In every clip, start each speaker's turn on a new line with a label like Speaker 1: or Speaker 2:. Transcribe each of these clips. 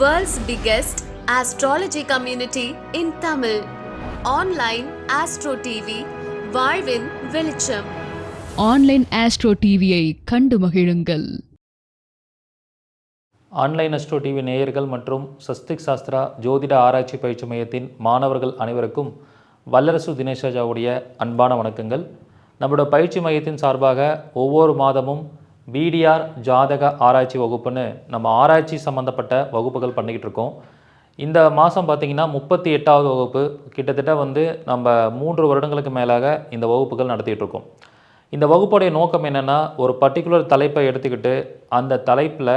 Speaker 1: World's biggest astrology community in Tamil. Online Astro TV, வாழ்வின் வெளிச்சம்.
Speaker 2: Online astro டிவியை கண்டு மகிழுங்கள்.
Speaker 3: ஆன்லைன் அஸ்ட்ரோ டிவி நேயர்கள் மற்றும் சஸ்திக் சாஸ்திரா ஜோதிட ஆராய்ச்சி பயிற்சி மையத்தின் மாணவர்கள் அனைவருக்கும் வல்லரசு தினேஷாஜாவுடைய அன்பான வணக்கங்கள். நம்மளோட பயிற்சி மையத்தின் சார்பாக ஒவ்வொரு மாதமும் பிடிஆர் ஜாதக ஆராய்ச்சி வகுப்புன்னு நம்ம ஆராய்ச்சி சம்மந்தப்பட்ட வகுப்புகள் பண்ணிக்கிட்டு இருக்கோம். இந்த மாதம் பார்த்திங்கன்னா முப்பத்தி எட்டாவது வகுப்பு. கிட்டத்தட்ட வந்து நம்ம மூன்று வருடங்களுக்கு மேலாக இந்த வகுப்புகள் நடத்திட்டு இருக்கோம். இந்த வகுப்புடைய நோக்கம் என்னென்னா ஒரு பர்டிகுலர் தலைப்பை எடுத்துக்கிட்டு அந்த தலைப்பில்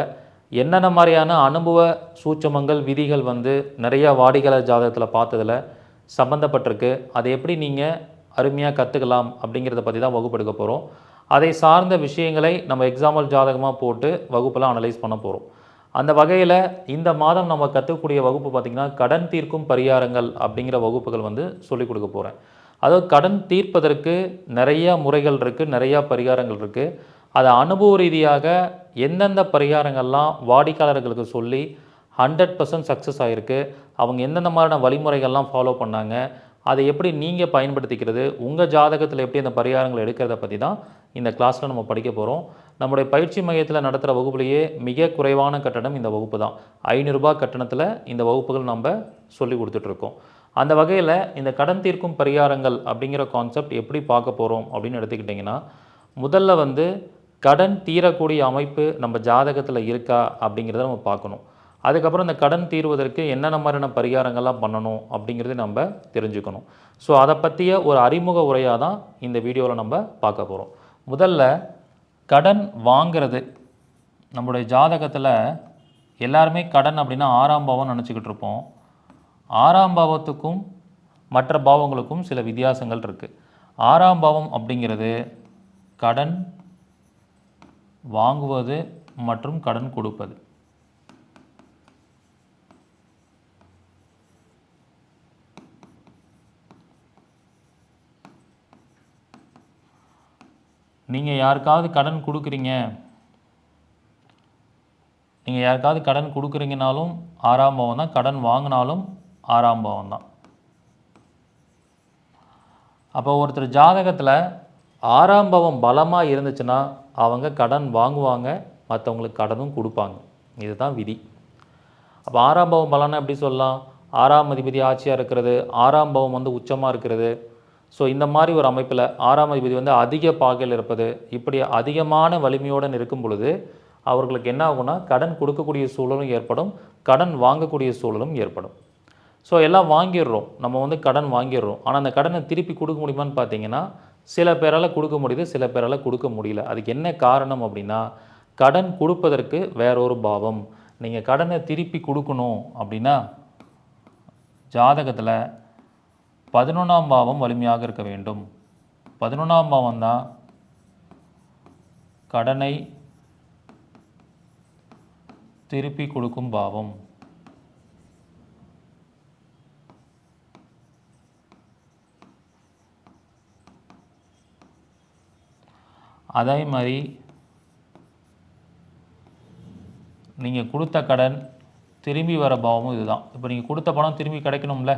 Speaker 3: என்னென்ன மாதிரியான அனுபவ சூட்சமங்கள் விதிகள் வந்து நிறையா வாடிக்கையாளர் ஜாதகத்தில் பார்த்ததில் சம்மந்தப்பட்டிருக்கு அதை எப்படி நீங்கள் அருமையாக கற்றுக்கலாம் அப்படிங்கிறத பற்றி தான் வகுப்பு எடுக்க போகிறோம் அதை சார்ந்த விஷயங்களை நம்ம எக்ஸாம்பிள் ஜாதகமாக போட்டு வகுப்பெல்லாம் அனலைஸ் பண்ண போகிறோம் அந்த வகையில் இந்த மாதம் நம்ம கற்றுக்கக்கூடிய வகுப்பு பார்த்திங்கன்னா கடன் தீர்க்கும் பரிகாரங்கள் அப்படிங்கிற வகுப்புகள் வந்து சொல்லிக் கொடுக்க போகிறேன் அதாவது கடன் தீர்ப்பதற்கு நிறையா முறைகள் இருக்குது நிறையா பரிகாரங்கள் இருக்குது அதை அனுபவ ரீதியாக எந்தெந்த பரிகாரங்கள்லாம் வாடிக்கையாளர்களுக்கு சொல்லி ஹண்ட்ரட் பர்சன்ட் சக்ஸஸ் ஆகிருக்கு அவங்க எந்தெந்த மாதிரியான வழிமுறைகள்லாம் ஃபாலோ பண்ணாங்க அதை எப்படி நீங்கள் பயன்படுத்திக்கிறது உங்கள் ஜாதகத்தில் எப்படி அந்த பரிகாரங்களை எடுக்கிறத பற்றி தான் இந்த கிளாஸில் நம்ம படிக்க போகிறோம் நம்முடைய பயிற்சி மையத்தில் நடத்துகிற வகுப்புலேயே மிக குறைவான கட்டணம் இந்த வகுப்பு தான். ஐநூறுரூபா கட்டணத்தில் இந்த வகுப்புகள் நம்ம சொல்லி கொடுத்துட்ருக்கோம் அந்த வகையில் இந்த கடன் தீர்க்கும் பரிகாரங்கள் அப்படிங்கிற கான்செப்ட் எப்படி பார்க்க போகிறோம் அப்படின்னு எடுத்துக்கிட்டிங்கன்னா முதல்ல வந்து கடன் தீரக்கூடிய அமைப்பு நம்ம ஜாதகத்தில் இருக்கா அப்படிங்கிறத நம்ம பார்க்கணும். அதுக்கப்புறம் இந்த கடன் தீர்வதற்கு என்னென்ன மாதிரியான பரிகாரங்கள்லாம் பண்ணணும் அப்படிங்கிறத நம்ம தெரிஞ்சுக்கணும். ஸோ அதை பற்றிய ஒரு அறிமுக உரையாக தான் இந்த வீடியோவில் நம்ம பார்க்க போகிறோம் முதல்ல கடன் வாங்கிறது. நம்முடைய ஜாதகத்தில் எல்லாருமே கடன் அப்படின்னா ஆறாம் பாவம் நினச்சிக்கிட்டு இருப்போம். ஆறாம் பாவத்துக்கும் மற்ற பாவங்களுக்கும் சில வித்தியாசங்கள் இருக்குது ஆறாம் பாவம் அப்படிங்கிறது கடன் வாங்குவது மற்றும் கடன் கொடுப்பது. நீங்கள் யாருக்காவது கடன் கொடுக்குறீங்க. நீங்கள் யாருக்காவது கடன் கொடுக்குறீங்கனாலும் ஆறாம் பாவம் தான். கடன் வாங்கினாலும் ஆறாம் பாவம் தான். அப்போ ஒருத்தர் ஜாதகத்தில் ஆறாம் பாவம் பலமாக இருந்துச்சுன்னா அவங்க கடன் வாங்குவாங்க மற்றவங்களுக்கு கடனும் கொடுப்பாங்க. இதுதான் விதி. அப்போ ஆறாம் பாவம் பலம்னா எப்படி சொல்லலாம்? ஆறாம் அதிபதி ஆட்சியாக இருக்கிறது ஆறாம் பாவம் வந்து உச்சமாக இருக்கிறது ஸோ இந்த மாதிரி ஒரு அமைப்பில் ஆறாம் அதிபதி வந்து அதிக பாகையில் இருப்பது இப்படி அதிகமான வலிமையுடன் இருக்கும் பொழுது அவர்களுக்கு என்ன ஆகும்னா கடன் கொடுக்கக்கூடிய சூழலும் ஏற்படும் கடன் வாங்கக்கூடிய சூழலும் ஏற்படும். ஸோ எல்லாம் வாங்கிடுறோம். நம்ம வந்து கடன் வாங்கிடுறோம். ஆனால் அந்த கடனை திருப்பி கொடுக்க முடியுமான்னு பார்த்தீங்கன்னா சில பேரால் கொடுக்க முடியுது சில பேரால் கொடுக்க முடியல. அதுக்கு என்ன காரணம் அப்படின்னா கடன் கொடுப்பதற்கு வேறொரு பாவம். நீங்கள் கடனை திருப்பி கொடுக்கணும் அப்படின்னா ஜாதகத்தில் பதினொன்றாம் பாவம் வலிமையாக இருக்க வேண்டும். பதினொன்றாம் பாவம் தான் கடனை திருப்பி கொடுக்கும் பாவம். அதே மாதிரி நீங்கள் கொடுத்த கடன் திரும்பி வர பாவமும் இதுதான். இப்போ நீங்கள் கொடுத்த பணம் திரும்பி கிடைக்கணும்ல?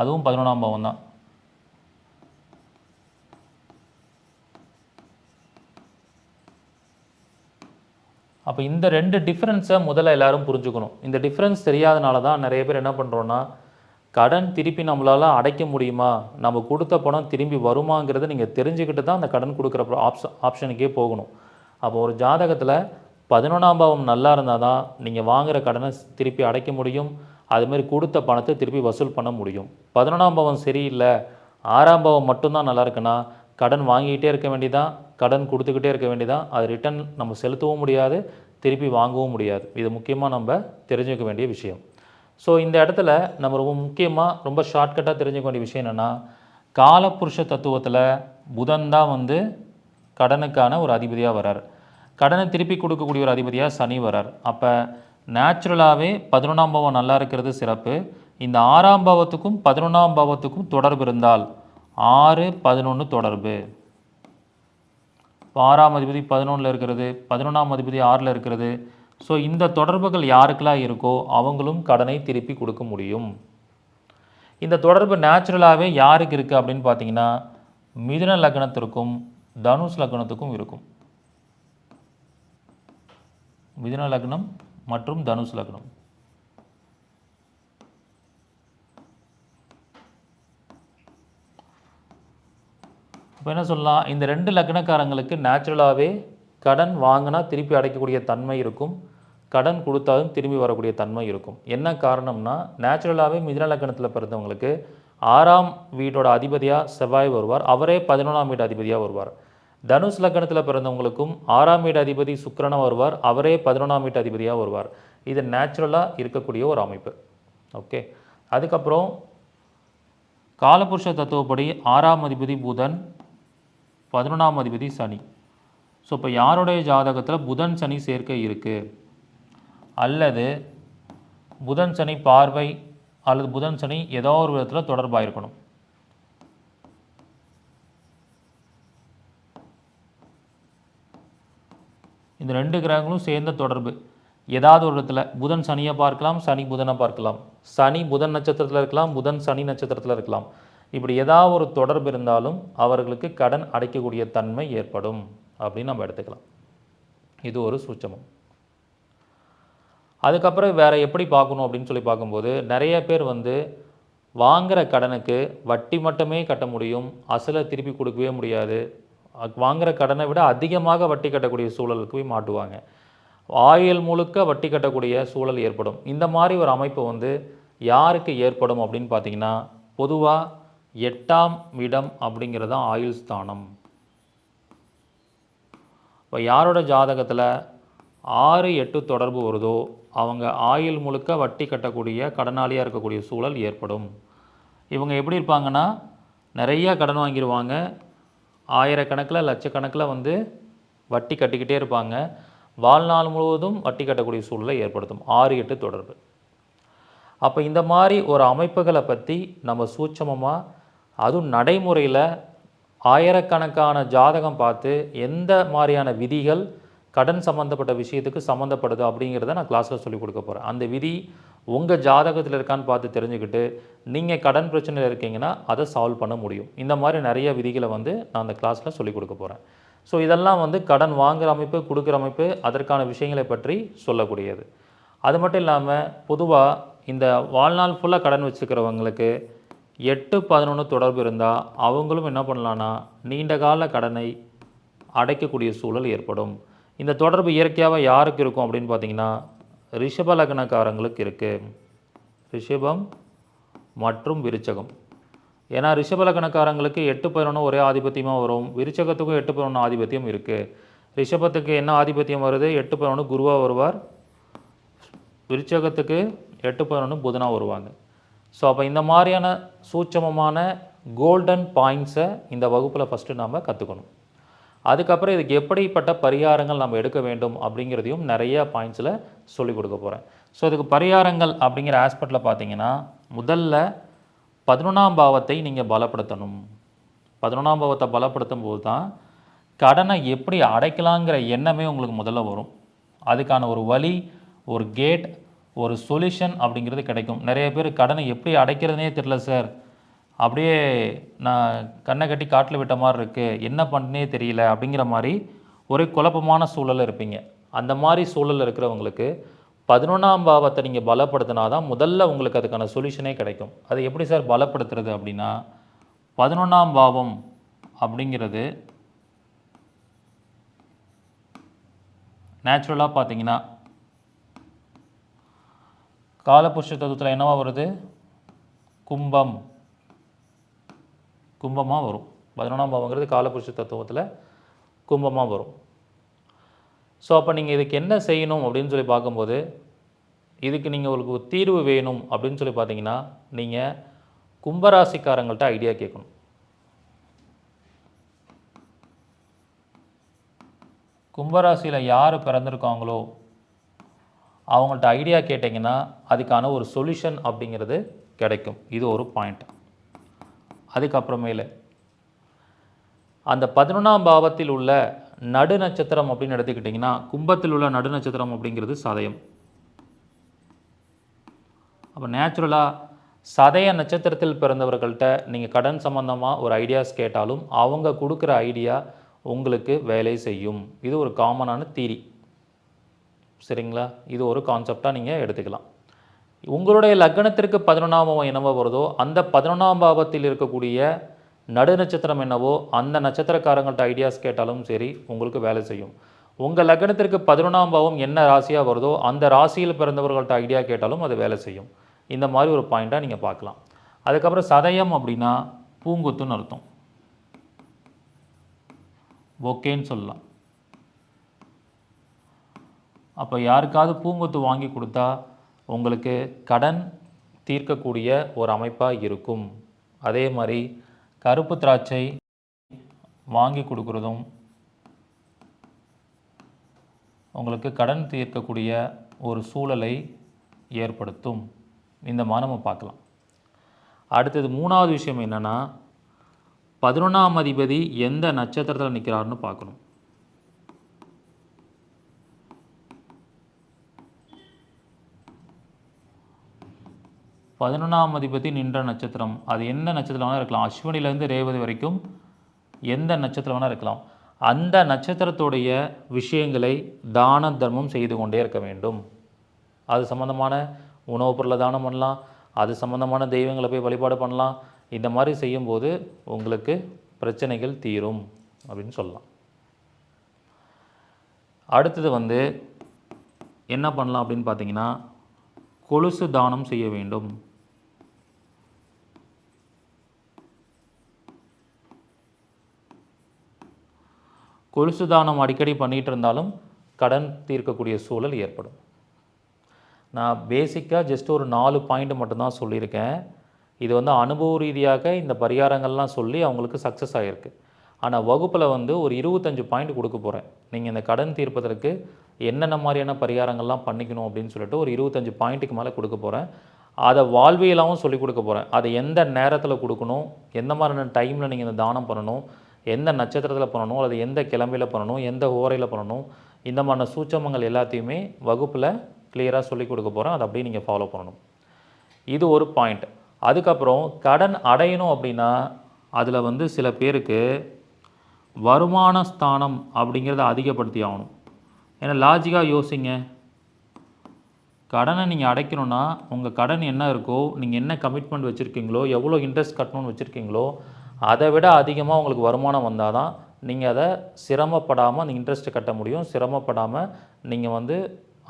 Speaker 3: அதுவும் பதினொன்றாம் பாவம் தான். அப்போ இந்த ரெண்டு டிஃப்ரென்ஸை முதல்ல எல்லாரும் புரிஞ்சுக்கணும். இந்த டிஃப்ரென்ஸ் தெரியாதனால தான் நிறைய பேர் என்ன பண்ணுறோன்னா கடன் திருப்பி நம்மளால் அடைக்க முடியுமா? நம்ம கொடுத்த பணம் திரும்பி வருமாங்கிறத நீங்கள் தெரிஞ்சுக்கிட்டு தான் அந்த கடன் கொடுக்குற ஆப்ஷ ஆப்ஷனுக்கே போகணும். அப்போ ஒரு ஜாதகத்தில் பதினொன்றாம் பாவம் நல்லா இருந்தால் தான் நீங்கள் வாங்குகிற கடனை திருப்பி அடைக்க முடியும். அதுமாரி கொடுத்த பணத்தை திருப்பி வசூல் பண்ண முடியும். பதினொன்றாம் பாவம் சரியில்லை. ஆறாம் பாவம் மட்டும்தான் நல்லா இருக்குன்னா கடன் வாங்கிக்கிட்டே இருக்க வேண்டியதான் கடன் கொடுத்துக்கிட்டே இருக்க வேண்டியதான் அது ரிட்டர்ன் நம்ம செலுத்தவும் முடியாது திருப்பி வாங்கவும் முடியாது. இது முக்கியமாக நம்ம தெரிஞ்சுக்க வேண்டிய விஷயம். ஸோ இந்த இடத்துல நம்ம ரொம்ப முக்கியமாக ரொம்ப ஷார்ட்கட்டாக தெரிஞ்சுக்க வேண்டிய விஷயம் என்னென்னா காலப்புருஷ தத்துவத்தில் புதன் தான் வந்து கடனுக்கான ஒரு அதிபதியாக வரார். கடனை திருப்பி கொடுக்கக்கூடிய ஒரு அதிபதியாக சனி வரார். அப்போ நேச்சுரலாகவே பதினொன்றாம் பாவம் நல்லா இருக்கிறது சிறப்பு. இந்த ஆறாம் பாவத்துக்கும் பதினொன்றாம் பாவத்துக்கும் தொடர்பு இருந்தால் ஆறு பதினொன்று தொடர்பு. ஆறாம் அதிபதி பதினொன்றில் இருக்கிறது பதினொன்றாம் அதிபதி ஆறில் இருக்கிறது. ஸோ இந்த தொடர்புகள் யாருக்கெல்லாம் இருக்கோ அவங்களும் கடனை திருப்பி கொடுக்க முடியும். இந்த தொடர்பு நேச்சுரலாகவே யாருக்கு இருக்குது அப்படின்னு பார்த்தீங்கன்னா மிதுன லக்னத்திற்கும் தனுஷ் லக்னத்துக்கும் இருக்கும். மிதுன லக்னம் மற்றும் தனுஷ் லக்னம். இப்போ என்ன சொல்லலாம்? இந்த ரெண்டு லக்னக்காரங்களுக்கு நேச்சுரலாகவே கடன் வாங்கினா திருப்பி அடைக்கக்கூடிய தன்மை இருக்கும். கடன் கொடுத்தாலும் திரும்பி வரக்கூடிய தன்மை இருக்கும். என்ன காரணம்னா நேச்சுரலாகவே மிதுன லக்னத்தில் பிறந்தவங்களுக்கு ஆறாம் வீட்டோட அதிபதியாக செவ்வாய் வருவார். அவரே பதினொன்றாம் வீட்டு அதிபதியாக வருவார். தனுஷ் லக்னத்தில் பிறந்தவங்களுக்கும் ஆறாம் வீட்டு அதிபதி சுக்கரனாக வருவார். அவரே பதினொன்றாம் வீட்டு அதிபதியாக வருவார். இது நேச்சுரலாக இருக்கக்கூடிய ஒரு அமைப்பு. ஓகே. அதுக்கப்புறம் காலபுருஷ தத்துவப்படி ஆறாம் அதிபதி புதன் பதினொன்றாம் அதிபதி சனி. ஸோ இப்போ யாருடைய ஜாதகத்தில் புதன் சனி சேர்க்கை இருக்குது அல்லது புதன் சனி பார்வை அல்லது புதன் சனி ஏதோ ஒரு விதத்தில் தொடர்பாக இருக்கணும் இந்த ரெண்டு கிரகங்களும் சேர்ந்த தொடர்பு. ஏதாவது ஒரு இடத்துல புதன் சனியை பார்க்கலாம் சனி புதனை பார்க்கலாம். சனி புதன் நட்சத்திரத்தில் இருக்கலாம் புதன் சனி நட்சத்திரத்தில் இருக்கலாம். இப்படி ஏதாவது ஒரு தொடர்பு இருந்தாலும் அவர்களுக்கு கடன் அடைக்கக்கூடிய தன்மை ஏற்படும் அப்படின்னு நம்ம எடுத்துக்கலாம். இது ஒரு சூட்சமம். அதுக்கப்புறம் வேறு எப்படி பார்க்கணும் அப்படின்னு சொல்லி பார்க்கும்போது நிறைய பேர் வந்து வாங்குகிற கடனுக்கு வட்டி மட்டுமே கட்ட முடியும் அசலை திருப்பி கொடுக்கவே முடியாது. வாங்குகிற கடனை விட அதிகமாக வட்டி கட்டக்கூடிய சூழலுக்கு போய் மாட்டுவாங்க. ஆயுள் முழுக்க வட்டி கட்டக்கூடிய சூழல் ஏற்படும். இந்த மாதிரி ஒரு அமைப்பு வந்து யாருக்கு ஏற்படும் அப்படின்னு பார்த்தீங்கன்னா பொதுவாக எட்டாம் இடம் அப்படிங்கிறது தான் ஆயுள் ஸ்தானம். இப்போ யாரோட ஜாதகத்தில் ஆறு எட்டு தொடர்பு வருதோ அவங்க ஆயுள் முழுக்க வட்டி கட்டக்கூடிய கடனாளியாக இருக்கக்கூடிய சூழல் ஏற்படும். இவங்க எப்படி இருப்பாங்கன்னா நிறைய கடன் வாங்கிடுவாங்க ஆயிரக்கணக்கில் லட்சக்கணக்கில் வந்து வட்டி கட்டிக்கிட்டே இருப்பாங்க. வாழ்நாள் முழுவதும் வட்டி கட்டக்கூடிய சூழலை ஏற்படுத்தும். ஆறு எட்டு தொடர்பு. அப்போ இந்த மாதிரி ஒரு அமைப்புகளை பற்றி நம்ம சூட்சமமாக அதுவும் நடைமுறையில் ஆயிரக்கணக்கான ஜாதகம் பார்த்து எந்த மாதிரியான விதிகள் கடன் சம்மந்தப்பட்ட விஷயத்துக்கு சம்மந்தப்படுது அப்படிங்கிறத நான் கிளாஸில் சொல்லிக் கொடுக்க போகிறேன் அந்த விதி உங்கள் ஜாதகத்தில் இருக்கான்னு பார்த்து தெரிஞ்சுக்கிட்டு நீங்கள் கடன் பிரச்சனையில் இருக்கீங்கன்னா அதை சால்வ் பண்ண முடியும். இந்த மாதிரி நிறைய விதிகளை வந்து நான் அந்த கிளாஸில் சொல்லிக் கொடுக்க போகிறேன் ஸோ இதெல்லாம் வந்து கடன் வாங்குகிற அமைப்பு கொடுக்குற அமைப்பு அதற்கான விஷயங்களை பற்றி சொல்லக்கூடியது. அது மட்டும் இல்லாமல் பொதுவாக இந்த வாழ்நாள் ஃபுல்லாக கடன் வச்சுருக்கிறவங்களுக்கு எட்டு பதினொன்று தொடர்பு இருந்தால் அவங்களும் என்ன பண்ணலான்னா நீண்ட கால கடனை அடைக்கக்கூடிய சூழல் ஏற்படும். இந்த தொடர்பு இயற்கையாகவே யாருக்கு இருக்கும் அப்படின்னு பார்த்தீங்கன்னா ரிஷப லக்னக்காரங்களுக்கு இருக்குது ரிஷபம் மற்றும் விருச்சகம். ஏன்னா ரிஷப லக்னக்காரங்களுக்கு எட்டு பதினொன்று ஒரே ஆதிபத்தியமாக வரும். விருச்சகத்துக்கும் எட்டு பதினொன்று ஆதிபத்தியம் இருக்குது ரிஷபத்துக்கு என்ன ஆதிபத்தியம் வருது? எட்டு பதினொன்று குருவாக வருவார். விருச்சகத்துக்கு எட்டு பதினொன்று புதனாக வருவாங்க. ஸோ அப்போ இந்த மாதிரியான சூட்சமமான கோல்டன் பாயிண்ட்ஸை இந்த வகுப்பில் ஃபஸ்ட்டு நாம் கற்றுக்கணும் அதுக்கப்புறம் இதுக்கு எப்படிப்பட்ட பரிகாரங்கள் நம்ம எடுக்க வேண்டும் அப்படிங்கிறதையும் நிறைய பாயிண்ட்ஸில் சொல்லிக் கொடுக்க போகிறேன் ஸோ இதுக்கு பரிகாரங்கள் அப்படிங்கிற ஆஸ்பெக்டில் பார்த்தீங்கன்னா முதல்ல பதினொன்றாம் பாவத்தை நீங்கள் பலப்படுத்தணும். பதினொன்றாம் பாவத்தை பலப்படுத்தும் போது தான் கடனை எப்படி அடைக்கலாங்கிற எண்ணமே உங்களுக்கு முதல்ல வரும். அதுக்கான ஒரு வழி ஒரு கேட் ஒரு சொல்யூஷன் அப்படிங்கிறது கிடைக்கும். நிறைய பேர் கடனை எப்படி அடைக்கிறதுனே தெரில சார் அப்படியே நான் கண்ணை கட்டி காட்டில் விட்ட மாதிரி இருக்குது என்ன பண்ணே தெரியல அப்படிங்கிற மாதிரி ஒரே குழப்பமான சூழலில் இருப்பீங்க. அந்த மாதிரி சூழலில் இருக்கிறவங்களுக்கு பதினொன்றாம் பாவத்தை நீங்கள் பலப்படுத்தினா தான் முதல்ல உங்களுக்கு அதுக்கான சொல்யூஷனே கிடைக்கும். அது எப்படி சார் பலப்படுத்துறது அப்படின்னா பதினொன்றாம் பாவம் அப்படிங்கிறது நேச்சுரலாக பார்த்தீங்கன்னா காலபுருஷ தத்துவத்தில் என்னவா வருது? கும்பம். கும்பமாக வரும். பதினொன்றாம் பாவங்கிறது காலபுருஷ தத்துவத்தில் கும்பமாக வரும். ஸோ அப்போ நீங்கள் இதுக்கு என்ன செய்யணும் அப்படின்னு சொல்லி பார்க்கும்போது இதுக்கு நீங்கள் உங்களுக்கு ஒரு தீர்வு வேணும் அப்படின்னு சொல்லி பார்த்தீங்கன்னா நீங்கள் கும்பராசிக்காரங்கள்ட்ட ஐடியா கேட்கணும். கும்பராசியில் யார் பிறந்திருக்காங்களோ அவங்கள்ட்ட ஐடியா கேட்டிங்கன்னா அதுக்கான ஒரு சொல்யூஷன் அப்படிங்கிறது கிடைக்கும். இது ஒரு பாயிண்ட் அதுக்கப்புறமேல. அந்த பதினொன்றாம் பாவத்தில் உள்ள நடு நட்சத்திரம் அப்படின்னு எடுத்துக்கிட்டிங்கன்னா கும்பத்தில் உள்ள நடு நட்சத்திரம் அப்படிங்கிறது சதயம். அப்போ நேச்சுரலாக சதய நட்சத்திரத்தில் பிறந்தவர்கள்ட்ட நீங்கள் கடன் சம்மந்தமாக ஒரு ஐடியாஸ் கேட்டாலும் அவங்க கொடுக்குற ஐடியா உங்களுக்கு வேலை செய்யும். இது ஒரு காமனான தீரி சரிங்களா? இது ஒரு கான்செப்டாக நீங்கள் எடுத்துக்கலாம். உங்களுடைய லக்னத்திற்கு பதினொன்றாம் பாவம் என்னவோ வருதோ அந்த பதினொன்றாம் பாவத்தில் இருக்கக்கூடிய நடு நட்சத்திரம் என்னவோ அந்த நட்சத்திரக்காரங்கள்ட்ட ஐடியாஸ் கேட்டாலும் சரி உங்களுக்கு வேலை செய்யும். உங்கள் லக்னத்திற்கு பதினொன்றாம் பாவம் என்ன ராசியாக வருதோ அந்த ராசியில் பிறந்தவர்கள்ட்ட ஐடியா கேட்டாலும் அது வேலை செய்யும். இந்த மாதிரி ஒரு பாயிண்ட்டாக நீங்கள் பார்க்கலாம். அதுக்கப்புறம் சதயம் அப்படின்னா பூங்குத்துன்னு அர்த்தம். ஓகேன்னு சொல்லலாம். அப்போ யாருக்காவது பூங்கொத்து வாங்கி கொடுத்தா உங்களுக்கு கடன் தீர்க்கக்கூடிய ஒரு அமைப்பாக இருக்கும். அதே மாதிரி கருப்பு திராட்சை வாங்கி கொடுக்குறதும் உங்களுக்கு கடன் தீர்க்கக்கூடிய ஒரு சூழலை ஏற்படுத்தும். இந்த மாதிரி நம்ம பார்க்கலாம். அடுத்தது மூணாவது விஷயம் என்னென்னா பதினொன்றாம் அதிபதி எந்த நட்சத்திரத்தில் நிற்கிறாருன்னு பார்க்கணும். பதினொன்றாம் அதிபதி நின்ற நட்சத்திரம். அது எந்த நட்சத்திரம் வேணால் இருக்கலாம். அஸ்வினிலேருந்து ரேவதி வரைக்கும் எந்த நட்சத்திரம் வேணால் இருக்கலாம். அந்த நட்சத்திரத்துடைய விஷயங்களை தான தர்மம் செய்து கொண்டே இருக்க வேண்டும். அது சம்மந்தமான உணவுப் பொருளை தானம் பண்ணலாம். அது சம்மந்தமான தெய்வங்களை போய் வழிபாடு பண்ணலாம். இந்த மாதிரி செய்யும்போது உங்களுக்கு பிரச்சனைகள் தீரும் அப்படின்னு சொல்லலாம். அடுத்தது வந்து என்ன பண்ணலாம் அப்படின்னு பார்த்தீங்கன்னா கொலுசு தானம் செய்ய வேண்டும். கொலுசு தானம் அடிக்கடி பண்ணிகிட்டு இருந்தாலும் கடன் தீர்க்கக்கூடிய சூழல் ஏற்படும். நான் பேசிக்காக ஜஸ்ட் ஒரு நாலு பாயிண்ட் மட்டும்தான் சொல்லியிருக்கேன். இது வந்து அனுபவ ரீதியாக இந்த பரிகாரங்கள்லாம் சொல்லி அவங்களுக்கு சக்ஸஸ் ஆகிருக்கு ஆனால் வகுப்பில் வந்து ஒரு இருபத்தஞ்சு பாயிண்ட் கொடுக்க போகிறேன் நீங்கள் இந்த கடன் தீர்ப்பதற்கு என்னென்ன மாதிரியான பரிகாரங்கள்லாம் பண்ணிக்கணும் அப்படின்னு சொல்லிட்டு ஒரு இருபத்தஞ்சு பாயிண்ட்டுக்கு மேலே கொடுக்க போகிறேன் அதை வாழ்வியலாகவும் சொல்லிக் கொடுக்க போகிறேன் அதை எந்த நேரத்தில் கொடுக்கணும்? எந்த மாதிரியான டைமில் நீங்கள் இந்த தானம் பண்ணணும்? எந்த நட்சத்திரத்தில் பண்ணணும் அல்லது எந்த கிழமையில் பண்ணணும் எந்த ஓரையில் பண்ணணும் இந்த மாதிரியான சூட்சமங்கள் எல்லாத்தையுமே வகுப்பில் கிளியராக சொல்லிக் கொடுக்க போகிறேன் அதை அப்படியே நீங்கள் ஃபாலோ பண்ணணும். இது ஒரு பாயிண்ட் அதுக்கப்புறம் கடன் அடையணும் அப்படின்னா அதில் வந்து சில பேருக்கு வருமான ஸ்தானம் அப்படிங்கிறத அதிகப்படுத்தி ஆகணும். ஏன்னா லாஜிக்காக யோசிங்க. கடனை நீங்கள் அடைக்கணும்னா உங்கள் கடன் என்ன இருக்கோ நீங்கள் என்ன கமிட்மெண்ட் வச்சுருக்கீங்களோ எவ்வளோ இன்ட்ரெஸ்ட் கட்டணும்னு வச்சுருக்கீங்களோ அதை விட அதிகமாக உங்களுக்கு வருமானம் வந்தால் தான் நீங்கள் அதை சிரமப்படாமல் அந்த இன்ட்ரெஸ்ட்டு கட்ட முடியும். சிரமப்படாமல் நீங்கள் வந்து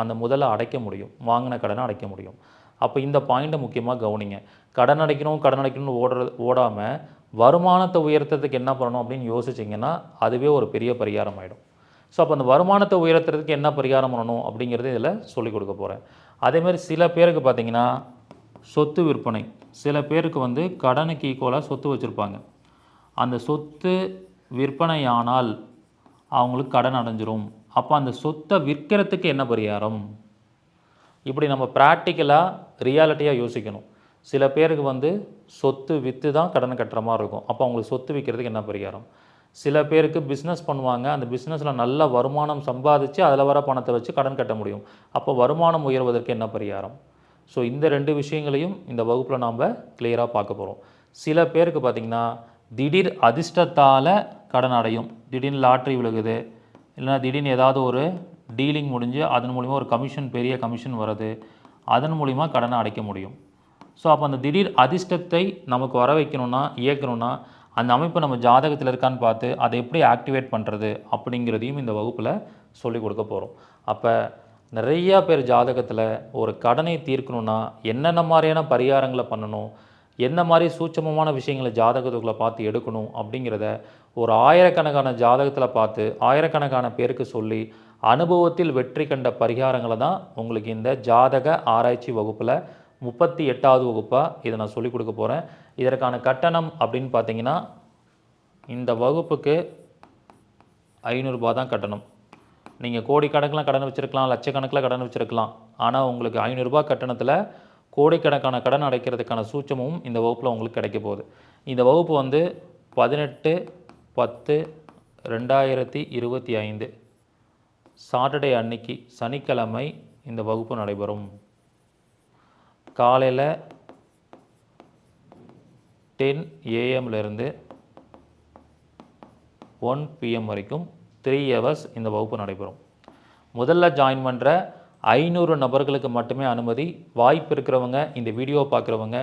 Speaker 3: அந்த முதலை அடைக்க முடியும். வாங்கின கடனை அடைக்க முடியும். அப்போ இந்த பாயிண்ட்டை முக்கியமாக கவனிங்க. கடன் அடைக்கணும் கடன் அடைக்கணும்னு ஓடுறது ஓடாமல் வருமானத்தை உயர்த்துறதுக்கு என்ன பண்ணணும் அப்படின்னு யோசிச்சிங்கன்னா அதுவே ஒரு பெரிய பரிகாரம் ஆகிடும் ஸோ அப்போ அந்த வருமானத்தை உயர்த்துறதுக்கு என்ன பரிகாரம் பண்ணணும் அப்படிங்கிறது இதில் சொல்லிக் கொடுக்க போகிறேன் அதேமாதிரி சில பேருக்கு பார்த்தீங்கன்னா சொத்து விற்பனை. சில பேருக்கு வந்து கடனுக்கு ஈக்குவலாக சொத்து வச்சுருப்பாங்க. அந்த சொத்து விற்பனையானால் அவங்களுக்கு கடன் அடைஞ்சிரும். அப்போ அந்த சொத்தை விற்கிறதுக்கு என்ன பரிகாரம்? இப்படி நம்ம ப்ராக்டிக்கலாக ரியாலிட்டியாக யோசிக்கணும். சில பேருக்கு வந்து சொத்து விற்று தான் கடன் கட்டுற மாதிரி இருக்கும். அப்போ அவங்களுக்கு சொத்து விற்கிறதுக்கு என்ன பரிகாரம்? சில பேருக்கு பிஸ்னஸ் பண்ணுவாங்க. அந்த பிஸ்னஸில் நல்ல வருமானம் சம்பாதிச்சு அதில் வர பணத்தை வச்சு கடன் கட்ட முடியும். அப்போ வருமானம் உயர்வதற்கு என்ன பரிகாரம்? ஸோ இந்த ரெண்டு விஷயங்களையும் இந்த வகுப்பில் நாம் கிளியராக பார்க்க போகிறோம் சில பேருக்கு பார்த்திங்கன்னா திடீர் அதிர்ஷ்டத்தால் கடன் அடையும். திடீர்னு லாட்ரி விழுகுது. இல்லைன்னா திடீர்னு ஏதாவது ஒரு டீலிங் முடிஞ்சு அதன் மூலிமா ஒரு கமிஷன் பெரிய கமிஷன் வருது. அதன் மூலிமா கடனை அடைக்க முடியும். ஸோ அப்போ அந்த திடீர் அதிர்ஷ்டத்தை நமக்கு வர வைக்கணும்னா இயக்கணும்னா அந்த அமைப்பு நம்ம ஜாதகத்தில் இருக்கான்னு பார்த்து அதை எப்படி ஆக்டிவேட் பண்ணுறது அப்படிங்கிறதையும் இந்த வகுப்பில் சொல்லிக் கொடுக்க போகிறோம் அப்போ நிறையா பேர் ஜாதகத்தில் ஒரு கடனை தீர்க்கணும்னா என்னென்ன மாதிரியான பரிகாரங்களை பண்ணணும்? என்ன மாதிரி சூட்சமமான விஷயங்களை ஜாதகத்துக்குள்ளே பார்த்து எடுக்கணும் அப்படிங்கிறத ஒரு ஆயிரக்கணக்கான ஜாதகத்தில் பார்த்து ஆயிரக்கணக்கான பேருக்கு சொல்லி அனுபவத்தில் வெற்றி கண்ட பரிகாரங்களை தான் உங்களுக்கு இந்த ஜாதக ஆராய்ச்சி வகுப்பில் முப்பத்தி எட்டாவது வகுப்பாக இதை நான் சொல்லிக் கொடுக்க போகிறேன் இதற்கான கட்டணம் அப்படின்னு பார்த்தீங்கன்னா இந்த வகுப்புக்கு ஐநூறுரூபா தான் கட்டணம். நீங்கள் கோடிக்கணக்கில் கடன் வச்சுருக்கலாம் லட்சக்கணக்கில் கடன் வச்சுருக்கலாம். ஆனால் உங்களுக்கு ஐநூறுரூபா கட்டணத்தில் கோடிக்கணக்கான கடன் அடைக்கிறதுக்கான சூட்சமும் இந்த வகுப்பில் உங்களுக்கு கிடைக்க போகுது. இந்த வகுப்பு வந்து பதினெட்டு பத்து ரெண்டாயிரத்தி இருபத்தி ஐந்து. சாட்டர்டே அன்னைக்கு சனிக்கிழமை இந்த வகுப்பு நடைபெறும். காலையில் டென் ஏஎம்லேருந்து ஒன் பிஎம் வரைக்கும் த்ரீ ஹவர்ஸ் இந்த வகுப்பு நடைபெறும். முதல்ல ஜாயின் பண்ணுற ஐநூறு நபர்களுக்கு மட்டுமே அனுமதி. வாய்ப்பு இருக்கிறவங்க இந்த வீடியோ பார்க்குறவங்க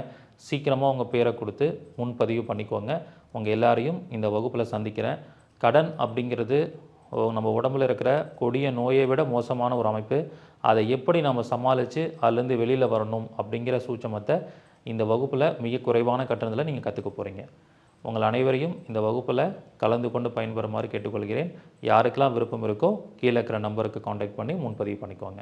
Speaker 3: சீக்கிரமாக உங்கள் பேரை கொடுத்து முன்பதிவு பண்ணிக்கோங்க. உங்கள் எல்லாரையும் இந்த வகுப்பில் சந்திக்கிறேன். கடன் அப்படிங்கிறது நம்ம உடம்புல இருக்கிற கொடிய நோயை விட மோசமான ஒரு அமைப்பு. அதை எப்படி நம்ம சமாளித்து அதுலேருந்து வெளியில் வரணும் அப்படிங்கிற சூட்சமத்தை இந்த வகுப்பில் மிக குறைவான கட்டணத்தில் நீங்கள் கற்றுக்க போகிறீங்க உங்கள் அனைவரையும் இந்த வகுப்பில் கலந்து கொண்டு பயன்பெறுமாறு கேட்டுக்கொள்கிறேன். யாருக்கெல்லாம் விருப்பம் இருக்கோ கீழே இருக்கிற நம்பருக்கு காண்டாக்ட் பண்ணி முன்பதிவு பண்ணிக்கோங்க.